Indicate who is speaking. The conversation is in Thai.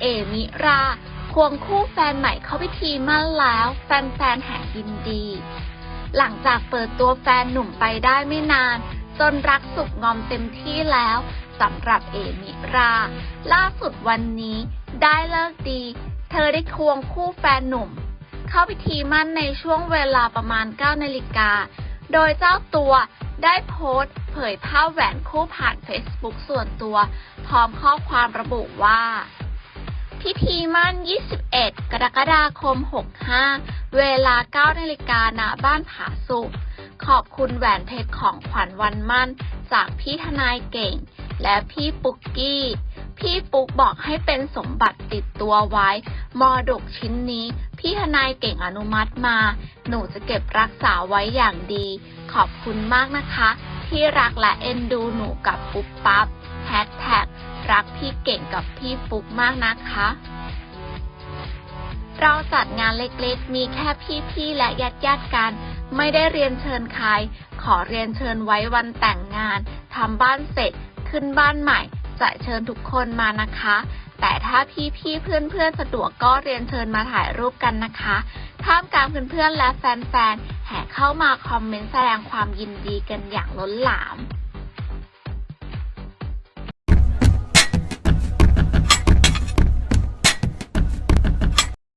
Speaker 1: เอมิรา ควงคู่แฟนใหม่เข้าพิธีมั่นแล้ว แฟนๆแห่ยินดี หลังจากเปิดตัวแฟนหนุ่มไปได้ไม่นาน จนรักสุขงอมเต็มที่แล้วสำหรับเอมิรา ล่าสุดวันนี้ได้เลิกดี เธอได้ควงคู่แฟนหนุ่ม เข้าพิธีมั่นในช่วงเวลาประมาณ 9 นาฬิกา โดยเจ้าตัวได้โพสต์ เผยภาพแหวนคู่ผ่าน Facebook ส่วนตัว พร้อมข้อความระบุว่า พิธีมั่น 21 กรกฎาคม 65 เวลา 9 นาฬิกาณบ้านผาสุก ขอบคุณแหวนเพชรของขวัญวันมั่น จากพี่ทนายเก่ง และพี่ปุกกี้ พี่ปุ๊กบอกให้เป็นสมบัติติดตัวไว้ มอดกชิ้นนี้ พี่ทนายเก่งอนุมัติมา หนูจะเก็บรักษาไว้อย่างดี ขอบคุณมากนะคะ ที่รักและเอ็นดูหนูกับปุ๊บปั๊บแฮชแท็ก รักพี่เก่งกับพี่ปุ๊กมากนะคะ เราจัดงานเล็กๆ มีแค่พี่ๆและญาติๆกัน ไม่ได้เรียนเชิญใคร ขอเรียนเชิญไว้วันแต่งงานทำบ้านเสร็จ ขึ้นบ้านใหม่ จะเชิญทุกคนมานะคะ แต่ถ้าพี่ๆเพื่อนๆสะดวกก็เรียนเชิญมาถ่ายรูปกันนะคะท่ามกลางเพื่อนๆและแฟนๆแห่เข้ามาคอมเมนต์แสดงความยินดีกันอย่างล้นหลาม